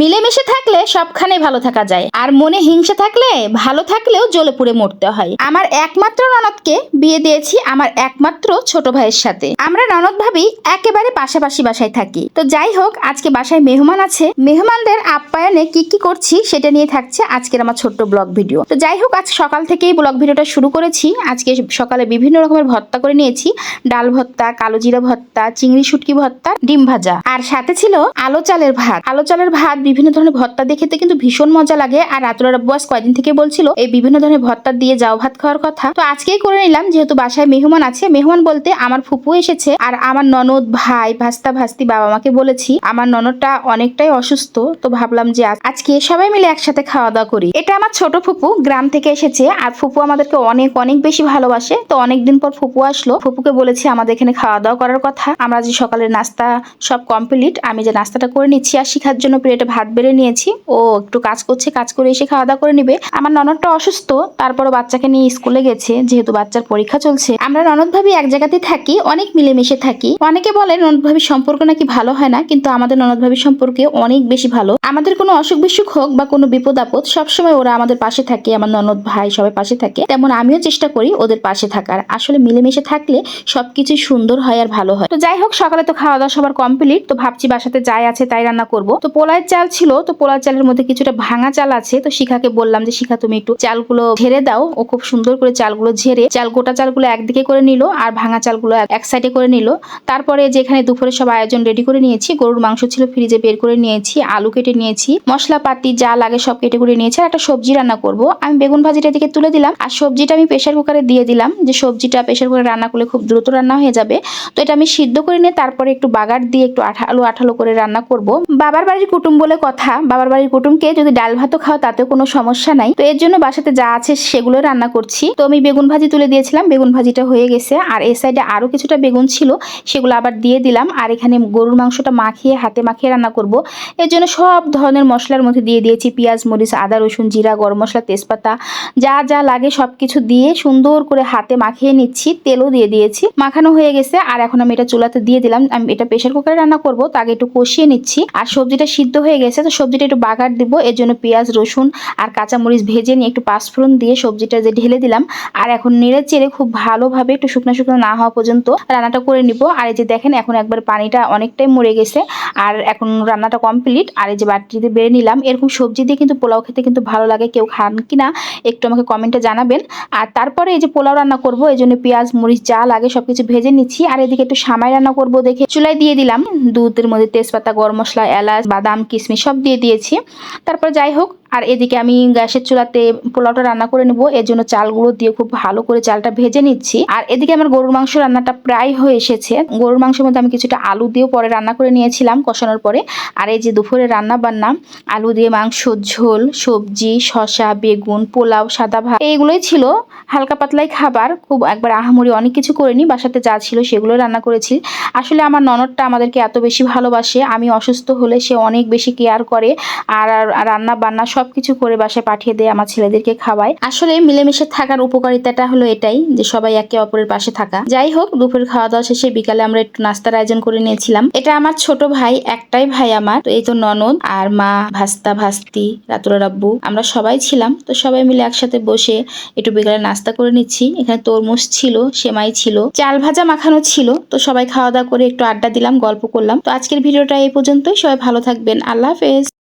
মিলেমিশে থাকলে সবখানে ভালো থাকা যায়। আর মনে হিংসা থাকলে ভালো থাকলেও জ্বলে পুড়ে মরতে হয়। আমার একমাত্র ননদকে বিয়ে দিয়েছি আমার একমাত্র ছোট ভাইয়ের সাথে। আমরা ননদ ভাবি একেবারে পাশাপাশি বাসায় থাকি। তো যাই হোক, আজকে বাসায় মেহমান আছে। মেহমানদের আপ্যায়নে কি কি করছি সেটা নিয়ে থাকছে আজকের আমার ছোট্ট ব্লগ ভিডিও। তো যাই হোক, আজ সকাল থেকেই ব্লগ ভিডিওটা শুরু করেছি। আজকে সকালে বিভিন্ন রকমের ভর্তা করে নিয়েছি। ডাল ভর্তা, কালো জিরা ভর্তা, চিংড়ি শুটকি ভর্তা, ডিম ভাজা। আর সাথে ছিল আলো চালের ভাত। আলো চালের ভাত বিভিন্ন ধরনের ভর্তা দিয়ে খেতে কিন্তু ভীষণ মজা লাগে। আর রাতুলার আব্বু আজ কয়দিন থেকে বলছিল, এই বিভিন্ন ধরনের ভর্তা দিয়ে যাও ভাত খাওয়ার কথা। তো আজকেই করে নিলাম, যেহেতু বাসায় মেহমান আছে, মেহমান বলতে আমার ফুপু এসেছে আর আমার ননদ ভাই, ভাস্তা ভাস্তি বাবা মাকে বলেছি, আমার ননদটা অনেকটাই অসুস্থ, তো ভাবলাম যে আজকে সবাই মিলে একসাথে খাওয়া দাওয়া করি। এটা আমার ছোট ফুপু, গ্রাম থেকে এসেছে আর ফুপু আমাদেরকে অনেক অনেক বেশি ভালোবাসে। তো অনেকদিন পর ফুপু আসলো, ফুপুকে বলেছি আমাদের এখানে খাওয়া দাওয়া করার কথা। আমরা যে সকালের নাস্তা সব কমপ্লিট আমি যে নাস্তাটা করে নিচ্ছি আর শিখার জন্য প্লেটে ভাত বেড়ে নিয়েছি। ও একটু কাজ করছে, কাজ করে এসে খাওয়া দাওয়া করে নিবে। আমার ননদটা অসুস্থ, তারপরও বাচ্চাকে নিয়ে স্কুলে গেছে, যেহেতু বাচ্চার পরীক্ষা চলছে। আমরা ননদ ভাবি এক জায়গাতে থাকি, অনেক মিলেমিশে থাকি। অনেকে বলে ননদ ভাবির সম্পর্ক নাকি ভালো হয় না, কিন্তু আমাদের ননদ ভাবির সম্পর্কে অনেক বেশি ভালো। আমাদের কোনো অসুখ বিসুখ হোক বা কোনো বিপদ আপদ, সবসময় ওরা আমাদের পাশে থাকে, আমার ননদ ভাই সবাই পাশে থাকে। তেমন আমিও চেষ্টা করি ওদের পাশে থাকার। আসলে মিলেমিশে থাকলে সবকিছু সুন্দর হয় আর ভালো হয়। তো যাই হোক, সকালে তো খাওয়া দাওয়া সবার কমপ্লিট তো ভাবছি বাসাতে যাই আছে, তাই রান্না করব। তো পোলার চাল ছিল, তো পোলার চালের মধ্যে কিছুটা ভাঙা চাল আছে, তো শিখাকে বললাম যে, শিখা, তুমি একটু চালগুলো ঝেড়ে দাও। ও খুব সুন্দর করে চালগুলো ঝেড়ে, চাল গোটা চালগুলো একদিকে করে নিল আর ভাঙা চালগুলো এক সাইডে করে নিল। তারপরে যেখানে দুপুরে সব আয়োজন রেডি করে নিয়েছি, গরুর মাংস ছিল ফ্রিজে বের করে নিয়েছি, আলু কেটে নিয়েছি, মশলাপাতি যা লাগে সব কেটে করে নিয়েছি আর একটা সবজি রান্না করব। আমি বেগুন ভাজিটা এদিকে তুলে দিলাম আর সবজিটা আমি প্রেশার কুকারে দিয়ে দিলাম যে, সবজিটা প্রেশার কুকারে রান্না করলে খুব দ্রুত রান্না হয়ে যাবে। তো এটা আমি সিদ্ধ করে নিয়ে তারপরে একটু বাগার দিয়ে একটু আঠালো আঠালো করে রান্না করব। বাবার বাড়ির কুটুম বলে কথা, বাবার বাড়ির কুটুমকে যদি ডাল ভাতও খাও তাতেও কোনো সমস্যা নাই। তো এর জন্য বাসাতে যা আছে সেগুলো রান্না করছি। তো আমি বেগুন ভাজি তুলে দিয়েছিলাম, বেগুন ভাজিটা হয়ে গেছে। আর এই সাইডে আরও কিছুটা বেগুন ছিল, সেগুলো আবার দিয়ে দিলাম। আর এখানে গরুর মাংসটা মাখিয়ে, হাতে মাখিয়ে রান্না করব। এর জন্য সব ধরনের মশলার মধ্যে দিয়ে দিয়েছি পেঁয়াজ, মরিচ, আদা, রসুন, জিরা, গরম মশলা, তেজপাতা, যা যা লাগে সব কিছু দিয়ে সুন্দর করে হাতে মাখিয়ে নিচ্ছি, তেলও দিয়ে দিয়েছি। মাখানো হয়ে গেছে, আর এখন আমি এটা চুলাতে দিয়ে দিলাম। আমি এটা প্রেশার কুকারে রান্না করব তাকে একটু কষিয়ে নিচ্ছি। আর সবজিটা সিদ্ধ হয়ে গেছে তো সবজিটা একটু বাগার দিব, এর জন্য পেঁয়াজ, রসুন আর কাঁচামরিচ ভেজে নিয়ে একটু পাঁচফোড়ন দিয়ে সবজিটা যে ঢেলে দিলাম, আর এখন নেড়ে চেড়ে খুব ভালোভাবে একটু শুকনো শুকনো না হওয়া পর্যন্ত রান্নাটা করে নিব। আর এই যে দেখেন, এখন একবার পানিটা অনেকটাই মরে গেছে, আর এখন রান্নাটা কমপ্লিট। আর এই যে বাটিতে বেড়ে নিলাম, এরকম সবজি দিয়ে কিন্তু পোলাও খেতে কিন্তু ভালো লাগে, কেউ খান কি না, একটু আমাকে কমেন্টে জানাবেন। আর তারপরে এই যে পোলাও রান্না করব এই জন্য পেঁয়াজ, মরিচ যা লাগে সবকিছু ভেজে নিচ্ছি। আর এদিকে একটু সামাই রান্না করব দেখে চুলাই দিয়ে দিলাম দুধের মধ্যে তেজপাতা, গরম মশলা, এলাচ, বাদাম কিশমিশ সব দিয়ে দিয়েছি। তারপর যাই হোক আর এদিকে আমি গ্যাসের চুলাতে পোলাওটা রান্না করে নেব। এর জন্য চালগুলো দিয়ে খুব ভালো করে চালটা ভেজে নিচ্ছি। আর এদিকে আমার গরুর মাংস রান্নাটা প্রায় হয়ে এসেছে। গরুর মাংসের মধ্যে আমি কিছুটা আলু দিয়েও পরে রান্না করে নিয়েছিলাম কষানোর পরে। আর এই যে দুপুরে রান্না বান্না আলু দিয়ে মাংস, ঝোল, সবজি, শসা, বেগুন, পোলাও, সাদা ভাত, এইগুলোই ছিল। হালকা পাতলাই খাবার, খুব একবার আহামরি অনেক কিছু করিনি, বাসাতে যা ছিল সেগুলো রান্না করেছি। আসলে আমার ননদটা আমাদেরকে এত বেশি ভালোবাসে, আমি অসুস্থ হলে সে অনেক বেশি কেয়ার করে। আর রান্না বান্না সব কিছু করে বাসায় পাঠিয়ে দেয় আমার ছেলেদেরকে খাওয়ায়। আসলে মিলেমিশে থাকার উপকারিতাটা হলো এটাই, যে সবাই একে অপরের পাশে থাকা। যাই হোক, দুপুরের খাওয়া দাওয়া শেষে বিকালে আমরা একটু নাস্তার আয়োজন করে নিয়েছিলাম। এটা আমার ছোট ভাই, একটাই ভাই আমার, তো এই তো ননদ আর মা, ভাস্তা, ভাস্তি, রাতুরা, রাব্বু। আমরা সবাই ছিলাম, তো সবাই মিলে একসাথে বসে একটু বিকালে নাস্তা করে নিচ্ছি। এখানে তরমুজ ছিল, সেমাই ছিল, চাল ভাজা মাখানো ছিল, তো সবাই খাওয়া দাওয়া করে একটু আড্ডা দিলাম, গল্প করলাম। তো আজকের ভিডিওটা এই পর্যন্তই, সবাই ভালো থাকবেন। আল্লাহ হাফেজ।